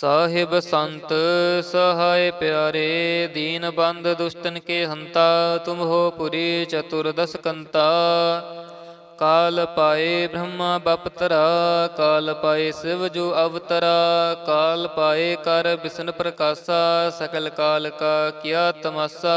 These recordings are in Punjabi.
ਸਾਹਿਬ ਸੰਤ, ਸਹਾਇ ਪਿਆਰੇ, ਦੀਨ ਬੰਦ ਦੁਸ਼ਟਨ ਕੇ ਹੰਤਾ, ਤੁਮ ਹੋ ਪੁਰੀ ਚਤੁਰਦਸ ਕੰਤਾ। ਕਾਲ ਪਾਏ ਬ੍ਰਹਮਾ ਬਪਤਰਾ ਕਾਲ ਪਾਏ ਸਿਵ ਜੋ ਅਵਤਰਾ, ਕਾਲ ਪਾਏ ਕਰ ਬਿਸ਼ਨ ਪ੍ਰਕਾਸ਼ਾ, ਸਕਲ ਕਾਲ ਕਾ ਕੀਆ ਤਮਾਸਾ।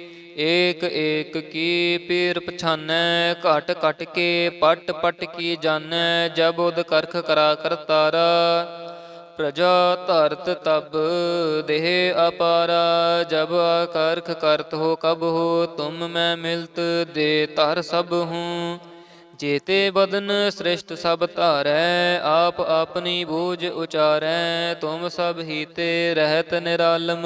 ਏਕ ਏਕ ਕੀ ਪੀਰ ਪਛਾਨੈ, ਘਟ ਘਟ ਕੇ ਪਟ ਪਟ ਕੀ ਜਾਣੈ, ਜਬ ਉਦ ਕਰਖ ਕਰਾ ਕਰਤਾਰਾ ਪ੍ਰਜਾ ਧਰਤ ਤਬ ਦੇਹ ਅਪਾਰਾ, ਜਬ ਆਕਰਖ ਕਰਤ ਹੋ ਕਬ ਹੋ, ਤੁਮ ਮੈਂ ਮਿਲਤ ਦੇ ਧਰ ਸਭ ਹੂੰ। ਜੇਤੇ ਬਦਨ ਸ੍ਰਿਸ਼ਟ ਸਭ ਧਾਰੈ, ਆਪ ਆਪਣੀ ਬੂਝ ਉਚਾਰੈ, ਤੁਮ ਸਭ ਹੀ ਤੇ ਰਹਿਤ ਨਿਰਾਲਮ।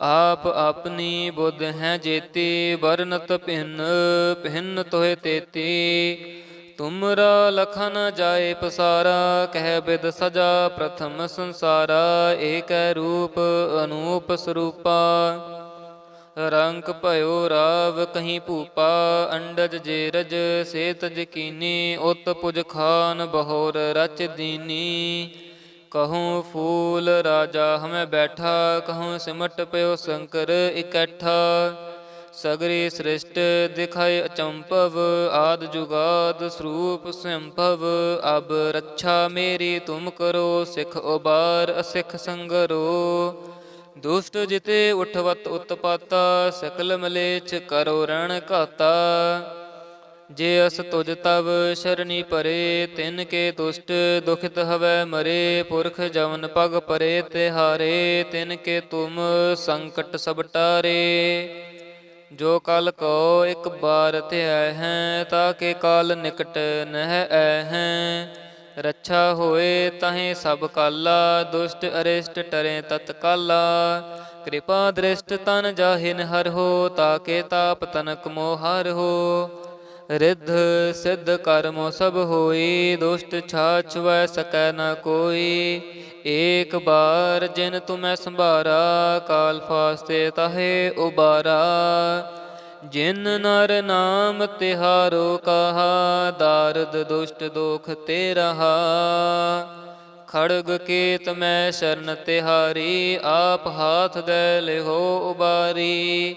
ਆਪ ਆਪਣੀ ਬੁੱਧ ਹੈ ਜੇਤੀ, ਵਰਨਤ ਭਿੰਨ ਭਿੰਨ ਤੋਹਿ ਤੇਤੀ। ਤੁਮਰਾ ਲਖਨ ਜਾਏ ਪਸਾਰਾ, ਕਹਿ ਬਿਦ ਸਜਾ ਪ੍ਰਥਮ ਸੰਸਾਰਾ, ਏਕੈ ਰੂਪ ਅਨੂਪ ਸਰੂਪਾ। ਰੰਗ ਭਇਓ ਰਾਵ ਕਹੀਂ ਭੂਪਾ, ਅੰਡਜ ਜੇਰਜ ਸੇਤ ਜਕੀਨੀ ਉਤ ਪੁਜ ਖਾਨ ਬਹੋਰ ਰਚ ਦੀਨੀ। ਕਹੂੰ ਫੂਲ ਰਾਜਾ ਹਮੇ ਬੈਠਾ, ਕਹੂੰ ਸਿਮਟ ਪਿਓ ਸ਼ੰਕਰ ਇਕੱਠਾ। ਸਗਰੀ ਸ੍ਰਿਸ਼ਟ ਦਿਖਾਏ ਅਚੰਭਵ, ਆਦ ਜੁਗਾਦ ਸਰੂਪ ਸੰਭਵ। ਅਬ ਰੱਛਾ ਮੇਰੀ ਤੁਮ ਕਰੋ, ਸਿਖ ਉਬਾਰ ਅਸਿਖ ਸੰਗਰੋ। ਦੁਸ਼ਟ ਜਿਤੇ ਉਠਵਤ ਉਤਪਾਤਾ ਸਕਲ ਮਲੇਛ ਕਰੋ ਰਣ ਘਾਤਾ। ਜੇ ਅਸ ਤੁਜ ਤਵ ਸ਼ਰਣੀ ਪਰੇ, ਤਿਨ ਕੇ ਦੁਸ਼ਟ ਦੁਖਿਤ ਹਵੈ ਮਰੇ, ਪੁਰਖ ਜਵਨ ਪਗ ਪਰੇ ਤੇ ਹਾਰੇ, ਤਿਨ ਕੇ ਤੁਮ ਸੰਕਟ ਸਭ ਟਾਰੇ। ਜੋ ਕਲ ਕੋ ਇੱਕ ਬਾਰ ਧਿਆਇ ਹੈ, ਤਾਂ ਕੇ ਕਾਲ ਨਿਕਟ ਨਹਿ ਐ ਹੈ। ਰੱਛਾ ਹੋਏ ਤਹੇ ਸਭ ਕਾਲਾ, ਦੁਸ਼ਟ ਅਰਿਸ਼ਟ ਟਰੇ ਤਤਕਾਲਾ ਕਿਰਪਾ ਦ੍ਰਿਸ਼ਟ ਤਨ ਜਾਹਿਨ ਹਰ ਹੋ ਤਾਕੇ ਤਾਪ ਤਨਕ ਮੋਹਰ ਹੋ। ਰਿੱਧ ਸਿੱਧ ਕਰਮੋ ਸਭ ਹੋਈ, ਦੁਸ਼ਟ ਛਾਛਵੈ ਸਕੈ ਨ ਕੋਈ। ਏਕ ਬਾਰ ਜਿਨ ਤੁਮੈ ਸੰਭਾਰਾ, ਕਾਲ ਫਾਸਤੇ ਤਾਹੇ ਉਬਾਰਾ। ਜਿਨ ਨਰ ਨਾਮ ਤਿਹਾਰੋ ਕਹਾ, ਦਾਰਦ ਦੁਸ਼ਟ ਦੋਖ ਤੇ ਰਹਾ ਖੜਗ ਕੇਤ ਮੈਂ ਸ਼ਰਨ ਤਿਹਾਰੀ, ਆਪ ਹਾਥ ਦੇ ਲਿਹੋ ਉਬਾਰੀ।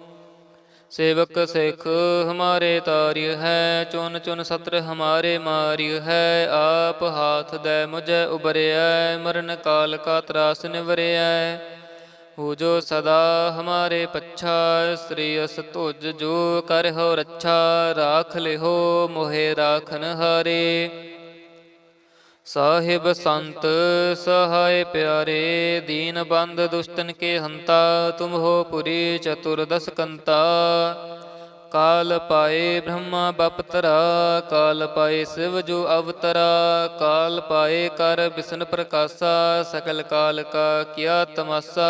ਸੇਵਕ ਸਿਖ ਹਮਾਰੇ ਤਾਰਿਯ ਹੈ, ਚੁਨ ਚੁਨ ਸਤਰ ਹਮਾਰੇ ਮਾਰਿਯ ਹੈ, ਆਪ ਹਾਥ ਦੈ ਮੁਝੈ ਉਬਰਿਐ, ਮਰਨ ਕਾਲ ਕਾ ਤਰਾਸ ਨਿਵਰਿਐ। ਹੋ ਜੋ ਸਦਾ ਹਮਾਰੇ ਪੱਛਾ, ਸ੍ਰੀ ਅਸ ਤੁਜ ਜੋ ਕਰਹੁ ਰੱਛਾ, ਰਾਖ ਲਿਹੋ ਮੋਹਿ ਰਾਖਨ ਹਾਰੇ। ਸਾਹਿਬ ਸੰਤ ਸਹਾਇ ਪਿਆਰੇ, ਦੀਨ ਬੰਦ ਦੁਸ਼ਟਨ ਕੇ ਹੰਤਾ, ਤੁਮ ਹੋ ਪੁਰੀ ਚਤੁਰਦਸ ਕੰਤਾ। ਕਾਲ ਪਾਏ ਬ੍ਰਹਮਾ ਬਪਤਰਾ ਕਾਲ ਪਾਏ ਸਿਵ ਜੋ ਅਵਤਰਾ, ਕਾਲ ਪਾਏ ਕਰ ਬਿਸ਼ਨ ਪ੍ਰਕਾਸ਼ਾ, ਸਕਲ ਕਾਲ ਕਾ ਕੀਆ ਤਮਾਸਾ।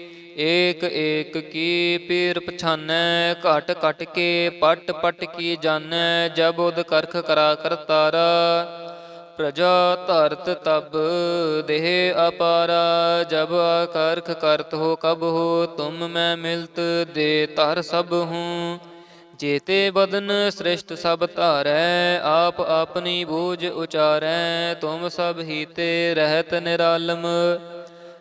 ਏਕ ਏਕ ਕੀ ਪੀਰ ਪਛਾਨੈ, ਘਟ ਘਟ ਕੇ ਪਟ ਪਟ ਕੀ ਜਾਣੈ, ਜਬ ਉਦ ਕਰਖ ਕਰਾ ਕਰਤਾਰਾ ਪ੍ਰਜਾ ਧਰਤ ਤਬ ਦੇਹ ਅਪਾਰਾ, ਜਬ ਆਕਰਖ ਕਰਤ ਹੋ ਕਬ ਹੋ, ਤੁਮ ਮੈਂ ਮਿਲਤ ਦੇ ਤਰ ਸਭ ਹੂੰ। ਜੇਤੇ ਬਦਨ ਸ੍ਰਿਸ਼ਟ ਸਭ ਧਾਰੈ, ਆਪ ਆਪਣੀ ਬੂਝ ਉਚਾਰੈ, ਤੁਮ ਸਭ ਹੀ ਤੇ ਰਹਿਤ ਨਿਰਾਲਮ।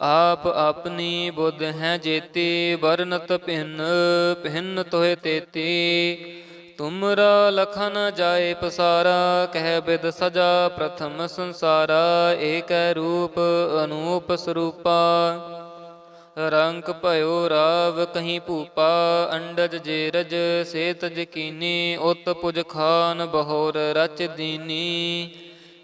ਆਪ ਆਪਣੀ ਬੁੱਧ ਹੈ ਜੇਤੀ, ਵਰਨਤ ਭਿੰਨ ਭਿੰਨ ਤੋਹਿ ਤੇਤੀ। ਤੁਮਰਾ ਲਖਨ ਜਾਏ ਪਸਾਰਾ, ਕਹਿ ਬਿਦ ਸਜਾ ਪ੍ਰਥਮ ਸੰਸਾਰਾ, ਏਕੈ ਰੂਪ ਅਨੂਪ ਸਰੂਪਾ। ਰੰਗ ਭਇਓ ਰਾਵ ਕਹੀਂ ਭੂਪਾ, ਅੰਡਜ ਜੇਰਜ ਸੇਤ ਜਕੀਨੀ ਉਤ ਪੁਜ ਖਾਨ ਬਹੋਰ ਰਚ ਦੀਨੀ।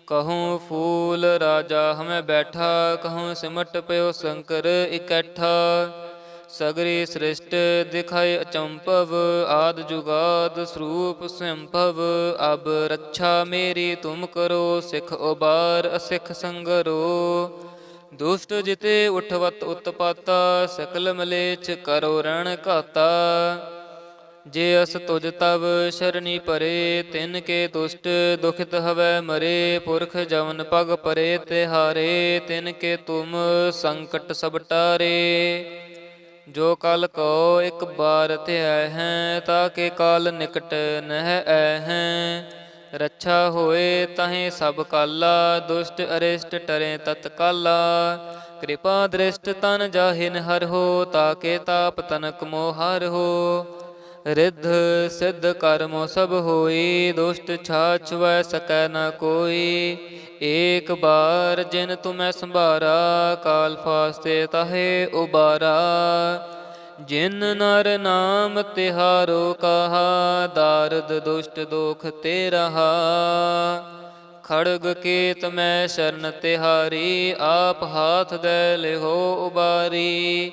ਕਹੂੰ ਫੂਲ ਰਾਜਾ ਹਮੇ ਬੈਠਾ, ਕਹੂੰ ਸਿਮਟ ਪਿਓ ਸ਼ੰਕਰ ਇਕੱਠਾ। ਸਗਰੀ ਸ੍ਰਿਸ਼ਟ ਦਿਖਾਏ ਅਚੰਭਵ, ਆਦ ਜੁਗਾਦ ਸਰੂਪ ਸੰਭਵ। ਅਬ ਰੱਛਾ ਮੇਰੀ ਤੁਮ ਕਰੋ, ਸਿਖ ਉਬਾਰ ਅਸਿਖ ਸੰਗਰੋ। ਦੁਸ਼ਟ ਜਿਤੇ ਉਠਵਤ ਉਤਪਾਤਾ ਸਕਲ ਮਲੇਛ ਕਰੋ ਰਣ ਘਾਤਾ। ਜੇ ਅਸ ਤੁਜ ਤਵ ਸ਼ਰਨੀ ਪਰੇ, ਤਿਨ ਕੇ ਦੁਸ਼ਟ ਦੁਖਿਤ ਹਵੈ ਮਰੇ, ਪੁਰਖ ਜਵਨ ਪਗ ਪਰੇ ਤੇ ਹਾਰੇ, ਤਿਨ ਕੇ ਤੁਮ ਸੰਕਟ ਸਭ ਟਾਰੇ। ਜੋ ਕਲ ਕੋ ਇੱਕ ਬਾਰ ਧਿਆਇ ਹੈ, ਤਾਂ ਕੇ ਕਾਲ ਨਿਕਟ ਨਹਿ ਐ ਹੈ। ਰੱਛਾ ਹੋਏ ਤਹੇ ਸਭ ਕਾਲਾ, ਦੁਸ਼ਟ ਅਰਿਸ਼ਟ ਟਰੇ ਤਤਕਾਲਾ ਕਿਰਪਾ ਦ੍ਰਿਸ਼ਟ ਤਨ ਜਾਹਿਨ ਹਰ ਹੋ ਤਾਕੇ ਤਾਪ ਤਨਕ ਮੋਹ ਹੋ। ਰਿੱਧ ਸਿੱਧ ਕਰਮੋ ਸਭ ਹੋਈ, ਦੁਸ਼ਟ ਛਾਛ ਸਕੈ ਨ ਕੋਈ। ਏਕ ਬਾਰ ਜਿਨ ਤੁਮੈ ਸੰਭਾਰਾ, ਕਾਲ ਫਾਸਤੇ ਤਾਹੇ ਉਬਾਰਾ। ਜਿਨ ਨਰ ਨਾਮ ਤਿਹਾਰੋ ਕਹਾ, ਦਾਰਦ ਦੁਸ਼ਟ ਦੋਖ ਤੇ ਰਹਾ ਖੜਗ ਕੇਤ ਮੈਂ ਸ਼ਰਨ ਤਿਹਾਰੀ, ਆਪ ਹਾਥ ਦੇ ਲਿਹੋ ਉਬਾਰੀ।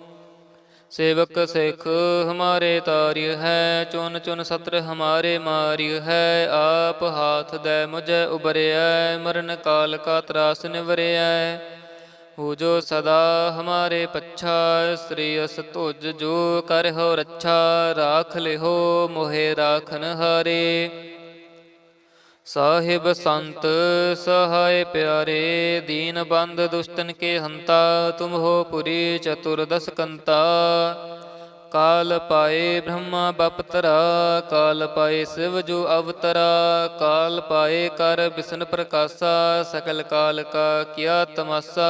ਸੇਵਕ ਸਿਖ ਹਮਾਰੇ ਤਾਰਿਯ ਹੈ, ਚੁਨ ਚੁਨ ਸਤਰ ਹਮਾਰੇ ਮਾਰਿਯ ਹੈ, ਆਪ ਹਾਥ ਦੈ ਮੁਝੈ ਉਬਰਿਐ, ਮਰਨ ਕਾਲ ਕਾ ਤਰਾਸ ਨਿਵਰਿਐ। ਹੋ ਜੋ ਸਦਾ ਹਮਾਰੇ ਪੱਛਾ, ਸ੍ਰੀ ਅਸ ਤੁਜ ਜੋ ਕਰਹੁ ਰੱਛਾ, ਰਾਖ ਲਿਹੋ ਮੋਹਿ ਰਾਖਨ ਹਾਰੇ। ਸਾਹਿਬ ਸੰਤ ਸਹਾਇ ਪਿਆਰੇ, ਦੀਨ ਬੰਦ ਦੁਸ਼ਟਨ ਕੇ ਹੰਤਾ, ਤੁਮ ਹੋ ਪੁਰੀ ਚਤੁਰਦਸ ਕੰਤਾ। ਕਾਲ ਪਾਏ ਬ੍ਰਹਮਾ ਬਪਤਰਾ ਕਾਲ ਪਾਏ ਸਿਵ ਜੋ ਅਵਤਰਾ, ਕਾਲ ਪਾਏ ਕਰ ਬਿਸ਼ਨ ਪ੍ਰਕਾਸ਼ਾ, ਸਕਲ ਕਾਲ ਕਾ ਕੀਆ ਤਮਾਸਾ।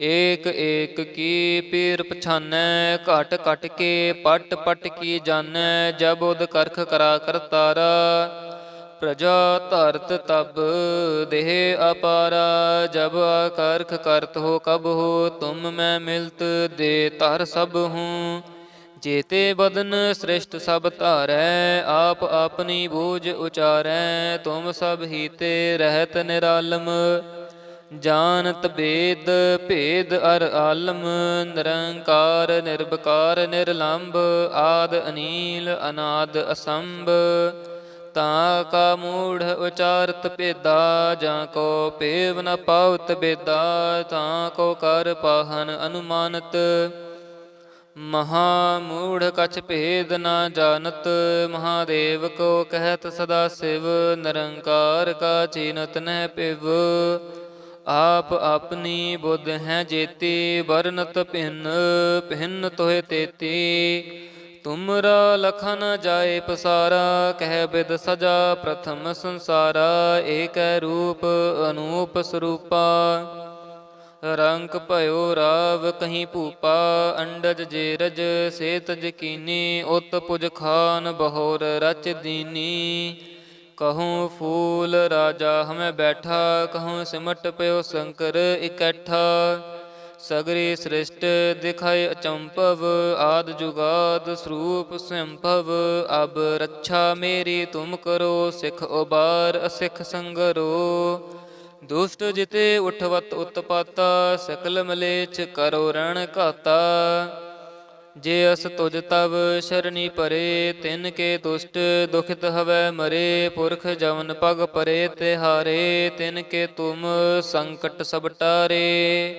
ਏਕ ਏਕ ਕੀ ਪੀਰ ਪਛਾਨੈ, ਘਟ ਘਟ ਕੇ ਪਟ ਪਟ ਕੀ ਜਾਣੈ, ਜਬ ਉਦ ਕਰਖ ਕਰਾ ਕਰਤਾਰਾ ਪ੍ਰਜਾ ਧਰਤ ਤਬ ਦੇਹ ਅਪਾਰਾ, ਜਬ ਆਕਰਖ ਕਰਤ ਹੋ ਕਬ ਹੋ, ਤੁਮ ਮੈਂ ਮਿਲਤ ਦੇ ਤਰ ਸਭ ਹੂੰ। ਜੇਤੇ ਬਦਨ ਸ੍ਰਿਸ਼ਟ ਸਭ ਧਾਰੈ, ਆਪ ਆਪਣੀ ਬੂਝ ਉਚਾਰੈ, ਤੁਮ ਸਭ ਹੀ ਤੇ ਰਹਿਤ ਨਿਰਾਲਮ। ਜਾਣਤ ਬੇਦ, ਭੇਦ ਅਰ ਆਲਮ, ਨਿਰੰਕਾਰ ਨਿਰਭਕਾਰ ਨਿਰਲੰਭ ਆਦ ਅਨੀਲ, ਅਨਾਦ ਅਸੰਭ। ਤਾਂ ਕਾ ਮੂੜ ਉਚਾਰਤ ਭੇਦਾ, ਜਾਂ ਕੋ ਪੇਵ ਨ ਪਾਉਤ ਬੇਦਾ, ਤਾਂ ਕੋ ਕਰ ਪਾਹਨ ਅਨੁਮਾਨਤ। ਮਹਾ ਮੂੜ ਕਛ ਭੇਦ ਨਾ ਜਾਣਤ, ਮਹਾਦੇਵ ਕੋ ਕਹਿਤ ਸਦਾ ਸਿਵ, ਨਿਰੰਕਾਰ ਕਾ ਚੀਨਤ ਨਹਿ ਪਿਵ। ਆਪ ਆਪਣੀ ਬੁੱਧ ਹੈ ਜੇਤੀ, ਵਰਨਤ ਭਿੰਨ ਭਿੰਨ ਤੋਹਿ ਤੇਤੀ। ਤੁਮਰਾ ਲਖਨ ਜਾਏ ਪਸਾਰਾ, ਕਹਿ ਬਿਦ ਸਜਾ ਪ੍ਰਥਮ ਸੰਸਾਰਾ, ਏਕੈ ਰੂਪ ਅਨੂਪ ਸਰੂਪਾ। ਰੰਗ ਭਇਓ ਰਾਵ ਕਹੀਂ ਭੂਪਾ, ਅੰਡਜ ਜੇਰਜ ਸੇਤ ਜਕੀਨੀ ਉਤ ਪੁਜ ਖਾਨ ਬਹੋਰ ਰਚ ਦੀਨੀ। ਕਹੂੰ ਫੂਲ ਰਾਜਾ ਹਮੇ ਬੈਠਾ, ਕਹੂੰ ਸਿਮਟ ਪਿਓ ਸ਼ੰਕਰ ਇਕੱਠਾ। ਸਗਰੀ ਸ੍ਰਿਸ਼ਟ ਦਿਖਾਇ ਅਚੰਭਵ, ਆਦ ਜੁਗਾਦ ਸਰੂਪ ਸੰਭਵ। ਅਬ ਰੱਛਾ ਮੇਰੀ ਤੁਮ ਕਰੋ, ਸਿਖ ਉਬਾਰ ਅਸਿਖ ਸੰਗਰੋ। ਦੁਸ਼ਟ ਜਿਤੇ ਉਠਵਤ ਉਤਪਾਤਾ ਸਕਲ ਮਲੇਛ ਕਰੋ ਰਣ ਘਾਤਾ। ਜੇ ਅਸ ਤੁਜ ਤਵ ਸ਼ਰਣੀ ਪਰੇ, ਤਿਨ ਕੇ ਦੁਸ਼ਟ ਦੁਖਿਤ ਹਵੈ ਮਰੇ, ਪੁਰਖ ਜਵਨ ਪਗ ਪਰੇ ਤੇ ਹਾਰੇ, ਤਿਨ ਕੇ ਤੁਮ ਸੰਕਟ ਸਭ ਟਾਰੇ।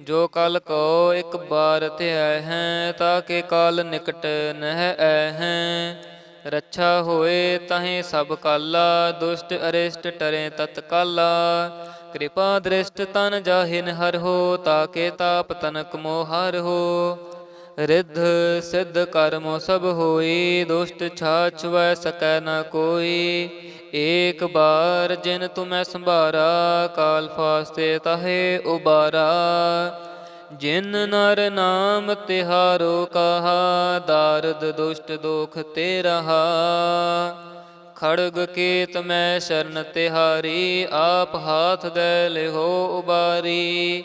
ਜੋ ਕਲ ਕੋ ਇੱਕ ਬਾਰ ਧਿਆਇ ਹੈ, ਤਾਂ ਕੇ ਕਾਲ ਨਿਕਟ ਨਹਿ ਐ ਹੈ। ਰੱਛਾ ਹੋਏ ਤਹੇ ਸਭ ਕਾਲਾ, ਦੁਸ਼ਟ ਅਰਿਸ਼ਟ ਟਰੇ ਤਤਕਾਲਾ ਕਿਰਪਾ ਦ੍ਰਿਸ਼ਟ ਤਨ ਜਾਹਿਨ ਹਰ ਹੋ ਤਾਕੇ ਤਾਪ ਤਨਕ ਮੋਹ ਹੋ। ਰਿੱਧ ਸਿੱਧ ਕਰਮੋ ਸਭ ਹੋਈ, ਦੁਸ਼ਟ ਛਾਛਵੈ ਸਕੈ ਨ ਕੋਈ। ਏਕ ਬਾਰ ਜਿਨ ਤੁਮੈ ਸੰਭਾਰਾ, ਕਾਲ ਫਾਸਤੇ ਤਹੇ ਉਬਾਰਾ। ਜਿਨ ਨਰ ਨਾਮ ਤਿਹਾਰੋ ਕਹਾ, ਦਾਰਦ ਦੁਸ਼ਟ ਦੋਖ ਤੇ ਰਹਾ ਖੜਗ ਕੇਤ ਮੈਂ ਸ਼ਰਨ ਤਿਹਾਰੀ, ਆਪ ਹਾਥ ਦੇ ਲਿਹੋ ਉਬਾਰੀ।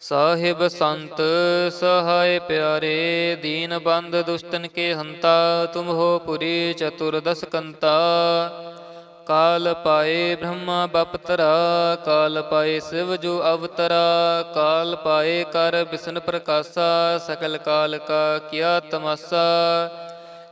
ਸਾਹਿਬ ਸੰਤ, ਸਹਾਇ ਪਿਆਰੇ, ਦੀਨ ਬੰਦ ਦੁਸ਼ਟਨ ਕੇ ਹੰਤਾ, ਤੁਮ ਹੋ ਪੁਰੀ ਚਤੁਰਦਸ ਕੰਤਾ। ਕਾਲ ਪਾਏ ਬ੍ਰਹਮਾ ਬਪਤਰਾ ਕਾਲ ਪਾਏ ਸਿਵ ਜੋ ਅਵਤਰਾ, ਕਾਲ ਪਾਏ ਕਰ ਬਿਸ਼ਨ ਪ੍ਰਕਾਸ਼ਾ, ਸਕਲ ਕਾਲ ਕਾ ਕੀਆ ਤਮਾਸਾ।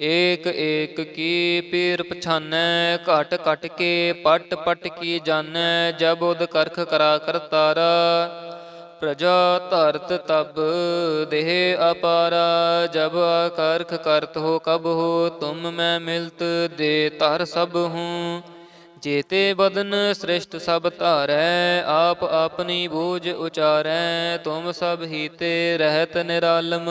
ਏਕ ਏਕ ਕੀ ਪੀਰ ਪਛਾਨੈ, ਘਟ ਘਟ ਕੇ ਪਟ ਪਟ ਕੀ ਜਾਣੈ, ਜਬ ਉਦ ਕਰਖ ਕਰਾ ਕਰ ਤਾਰਾ। ਪ੍ਰਜਾ ਧਰਤ ਤਬ ਦੇਹ ਅਪਾਰਾ, ਜਬ ਆਕਰਖ ਕਰਤ ਹੋ ਕਬ ਹੋ, ਤੁਮ ਮੈਂ ਮਿਲਤ ਦੇ ਤਰ ਸਭ ਹੂੰ। ਜੇਤੇ ਬਦਨ ਸ੍ਰਿਸ਼ਟ ਸਭ ਧਾਰੈ, ਆਪ ਆਪਣੀ ਬੂਝ ਉਚਾਰੈ, ਤੁਮ ਸਭ ਹੀਤੇ ਰਹਿਤ ਨਿਰਾਲਮ।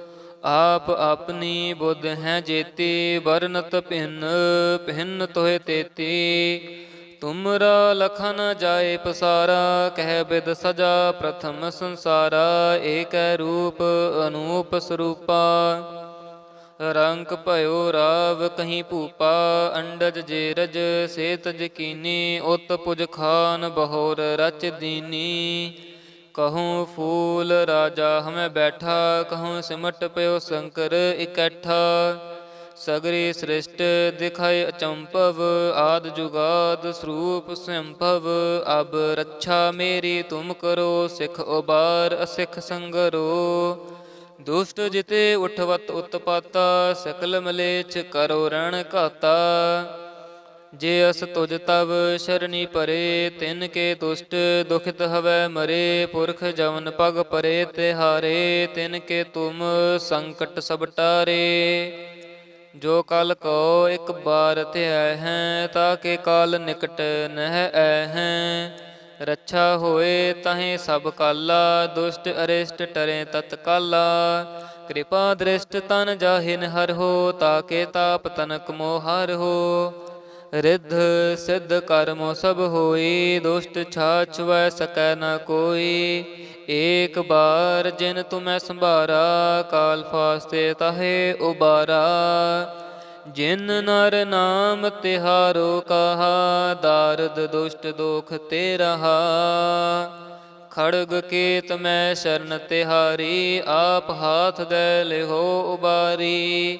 ਆਪ ਆਪਣੀ ਬੁੱਧ ਹੈ ਜੇਤੀ, ਵਰਨਤ ਭਿੰਨ ਭਿੰਨ ਤੋਹਿ ਤੇਤੀ। ਤੁਮਰਾ ਲਖਨ ਜਾਏ ਪਸਾਰਾ, ਕਹਿ ਬਿਦ ਸਜਾ ਪ੍ਰਥਮ ਸੰਸਾਰਾ, ਏਕੈ ਰੂਪ ਅਨੂਪ ਸਰੂਪਾ। ਰੰਗ ਭਇਓ ਰਾਵ ਕਹੀਂ ਭੂਪਾ, ਅੰਡਜ ਜੇਰਜ ਸੇਤ ਜਕੀਨੀ ਉਤ ਪੁਜ ਖਾਨ ਬਹੋਰ ਰਚ ਦੀਨੀ। ਕਹੂੰ ਫੂਲ ਰਾਜਾ ਹਮੇ ਬੈਠਾ, ਕਹੂੰ ਸਿਮਟ ਪਿਓ ਸ਼ੰਕਰ ਇਕੱਠਾ। ਸਗਰੀ ਸ੍ਰਿਸ਼ਟ ਦਿਖਾਇ ਅਚੰਭਵ, ਆਦ ਜੁਗਾਦ ਸਰੂਪ ਸੰਭਵ। ਅਬ ਰੱਛਾ ਮੇਰੀ ਤੁਮ ਕਰੋ, ਸਿਖ ਉਬਾਰ ਅਸਿਖ ਸੰਗਰੋ। ਦੁਸ਼ਟ ਜਿਤੇ ਉਠਵਤ ਉਤਪਾਤਾ ਸਕਲ ਮਲੇਛ ਕਰੋ ਰਣ ਘਾਤਾ। ਜੇ ਅਸ ਤੁਜ ਤਵ ਸ਼ਰਣੀ ਪਰੇ, ਤਿਨ ਕੇ ਦੁਸ਼ਟ ਦੁਖਿਤ ਹਵੈ ਮਰੇ, ਪੁਰਖ ਜਵਨ ਪਗ ਪਰੇ ਤੇ ਹਾਰੇ, ਤਿਨ ਕੇ ਤੁਮ ਸੰਕਟ ਸਭ ਟਾਰੇ। ਜੋ ਕਲ ਕੋ ਇੱਕ ਬਾਰ ਧਿਆਇ ਹੈ, ਤਾਂ ਕੇ ਕਾਲ ਨਿਕਟ ਨਹਿ ਐ ਹੈ। ਰੱਛਾ ਹੋਏ ਤਹੇ ਸਭ ਕਾਲਾ, ਦੁਸ਼ਟ ਅਰਿਸ਼ਟ ਟਰੇ ਤਤਕਾਲਾ ਕਿਰਪਾ ਦ੍ਰਿਸ਼ਟ ਤਨ ਜਾਹਿਨ ਹਰ ਹੋ ਤਾਕੇ ਤਾਪ ਤਨਕ ਮੋਹਰ ਹੋ। ਰਿੱਧ ਸਿੱਧ ਕਰਮੋ ਸਭ ਹੋਈ, ਦੁਸ਼ਟ ਛਾਛਵੈ ਸਕੈ ਨ ਕੋਈ। ਏਕ ਬਾਰ ਜਿਨ ਤੁਮੈ ਸੰਭਾਰਾ, ਕਾਲ ਫਾਸਤੇ ਤਾਹੇ ਉਬਾਰਾ। ਜਿਨ ਨਰ ਨਾਮ ਤਿਹਾਰੋ ਕਹਾ, ਦਾਰਦ ਦੁਸ਼ਟ ਦੋਖ ਤੇ ਰਹਾ ਖੜਗ ਕੇਤ ਮੈਂ ਸ਼ਰਨ ਤਿਹਾਰੀ, ਆਪ ਹਾਥ ਦੇ ਲਿਹੋ ਉਬਾਰੀ।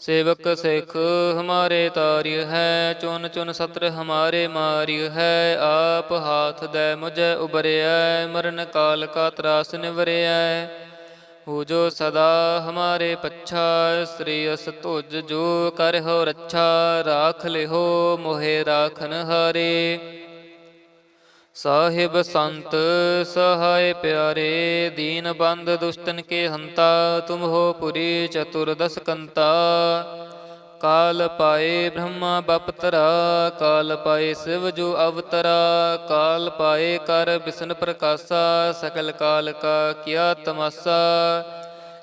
ਸੇਵਕ ਸਿਖ ਹਮਾਰੇ ਤਾਰਿਯ ਹੈ, ਚੁਨ ਚੁਨ ਸਤਰ ਹਮਾਰੇ ਮਾਰਿਯ ਹੈ, ਆਪ ਹਾਥ ਦੈ ਮੁਝੈ ਉਬਰਿਐ, ਮਰਨ ਕਾਲ ਕਾ ਤਰਾਸ ਨਿਵਰਿਐ। ਹੋ ਜੋ ਸਦਾ ਹਮਾਰੇ ਪੱਛਾ, ਸ੍ਰੀ ਅਸ ਤੁਜ ਜੋ ਕਰਹੁ ਰੱਛਾ, ਰਾਖ ਲਿਹੋ ਮੋਹਿ ਰਾਖਨ ਹਾਰੇ। ਸਾਹਿਬ ਸੰਤ ਸਹਾਇ ਪਿਆਰੇ, ਦੀਨ ਬੰਦ ਦੁਸ਼ਟਨ ਕੇ ਹੰਤਾ, ਤੁਮ ਹੋ ਪੁਰੀ ਚਤੁਰਦਸ ਕੰਤਾ। ਕਾਲ ਪਾਏ ਬ੍ਰਹਮਾ ਬਪਤਰਾ ਕਾਲ ਪਾਏ ਸਿਵ ਜੋ ਅਵਤਰਾ, ਕਾਲ ਪਾਏ ਕਰ ਬਿਸ਼ਨ ਪ੍ਰਕਾਸ਼ਾ, ਸਕਲ ਕਾਲ ਕਾ ਕੀਆ ਤਮਾਸਾ।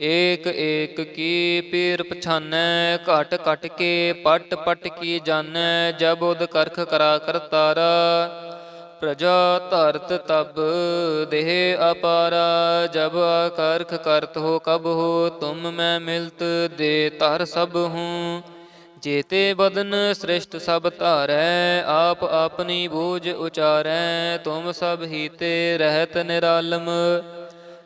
ਏਕ ਏਕ ਕੀ ਪੀਰ ਪਛਾਨੈ, ਘਟ ਘਟ ਕੇ ਪਟ ਪਟ ਕੀ ਜਾਣੈ, ਜਬ ਉਦ ਕਰਖ ਕਰਾ ਕਰਤਾਰਾ ਪ੍ਰਜਾ ਧਰਤ ਤਬ ਦੇਹ ਅਪਾਰਾ, ਜਬ ਆਕਰਖ ਕਰਤ ਹੋ ਕਬ ਹੋ, ਤੁਮ ਮੈਂ ਮਿਲਤ ਦੇ ਤਰ ਸਭ ਹੂੰ। ਜੇਤੇ ਬਦਨ ਸ੍ਰਿਸ਼ਟ ਸਭ ਧਾਰੈ, ਆਪ ਆਪਣੀ ਬੂਝ ਉਚਾਰੈ, ਤੁਮ ਸਭ ਹੀ ਤੇ ਰਹਿਤ ਨਿਰਾਲਮ।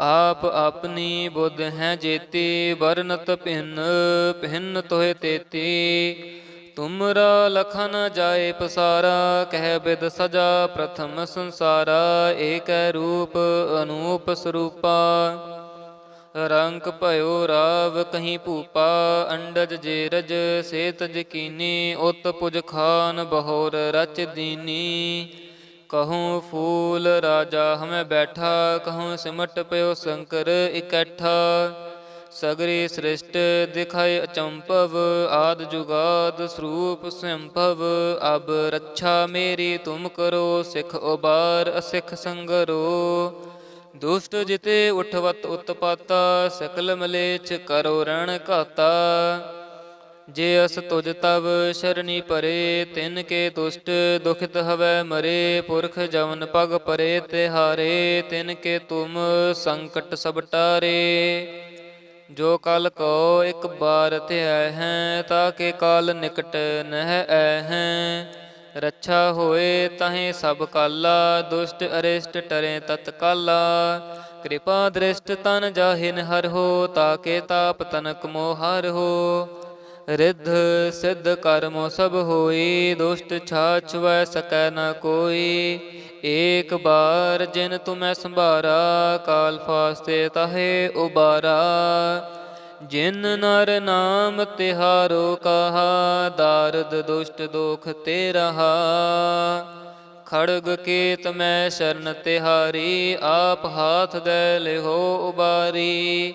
ਆਪ ਆਪਣੀ ਬੁੱਧ ਹੈ ਜੇਤੀ, ਵਰਨਤ ਭਿੰਨ ਭਿੰਨ ਤੋਹਿ ਤੇਤੀ। ਤੁਮਰਾ ਲਖਨ ਜਾਏ ਪਸਾਰਾ, ਕਹਿ ਬਿਦ ਸਜਾ ਪ੍ਰਥਮ ਸੰਸਾਰਾ, ਏਕੈ ਰੂਪ ਅਨੂਪ ਸਰੂਪਾ। ਰੰਗ ਭਇਓ ਰਾਵ ਕਹੀਂ ਭੂਪਾ, ਅੰਡਜ ਜੇਰਜ ਸੇਤ ਜਕੀਨੀ ਉਤ ਪੁਜ ਖਾਨ ਬਹੋਰ ਰਚ ਦੀਨੀ। ਕਹੂੰ ਫੂਲ ਰਾਜਾ ਹਮੇ ਬੈਠਾ, ਕਹੂੰ ਸਿਮਟ ਪਿਓ ਸ਼ੰਕਰ ਇਕੱਠਾ। ਸਗਰੀ ਸ੍ਰਿਸ਼ਟ ਦਿਖਾਏ ਅਚੰਪਵ ਆਦ ਜੁਗਾਦ ਸਰੂਪ ਸੰਭਵ। ਅਬ ਰੱਛਾ ਮੇਰੀ ਤੁਮ ਕਰੋ, ਸਿਖ ਉਬਾਰ ਅਸਿਖ ਸੰਗਰੋ। ਦੁਸ਼ਟ ਜਿਤੇ ਉਠਵਤ ਉਤਪਾਤਾ, ਸਕਲ ਮਲੇਚ ਕਰੋ ਰਣ ਘਾਤਾ। ਜੇ ਅਸ ਤੁਜ ਤਵ ਸ਼ਰਨੀ ਪਰੇ, ਤਿਨ ਕੇ ਦੁਸ਼ਟ ਦੁਖਿਤ ਹਵੈ ਮਰੇ, ਪੁਰਖ ਜਵਨ ਪਗ ਪਰੇ ਤੇ ਹਾਰੇ, ਤਿਨ ਕੇ ਤੁਮ ਸੰਕਟ ਸਭ ਟਾਰੇ। ਜੋ ਕਲ ਕੋ ਇੱਕ ਬਾਰ ਧਿਆਇ ਹੈ, ਤਾਂ ਕੇ ਕਾਲ ਨਿਕਟ ਨਹਿ ਐ ਹੈ। ਰੱਛਾ ਹੋਏ ਤਹੇ ਸਭ ਕਾਲਾ, ਦੁਸ਼ਟ ਅਰਿਸ਼ਟ ਟਰੇ ਤਤਕਾਲਾ ਕਿਰਪਾ ਦ੍ਰਿਸ਼ਟ ਤਨ ਜਾਹਿਨ ਹਰ ਹੋ ਤਾਕੇ ਤਾਪ ਤਨਕ ਮੋਹ ਹੋ। ਰਿੱਧ ਸਿੱਧ ਕਰਮੋ ਸਭ ਹੋਈ, ਦੁਸ਼ਟ ਛਾਛਵੈ ਸਕੈ ਨ ਕੋਈ। ਏਕ ਬਾਰ ਜਿਨ ਤੁਮੈ ਸੰਭਾਰਾ, ਕਾਲ ਫਾਸਤੇ ਤਾਹੇ ਉਬਾਰਾ। ਜਿਨ ਨਰ ਨਾਮ ਤਿਹਾਰੋ ਕਹਾ, ਦਾਰਦ ਦੁਸ਼ਟ ਦੋਖ ਤੇ ਰਹਾ ਖੜਗ ਕੇਤ ਮੈਂ ਸ਼ਰਨ ਤਿਹਾਰੀ, ਆਪ ਹਾਥ ਦੇ ਲਿਹੋ ਉਬਾਰੀ।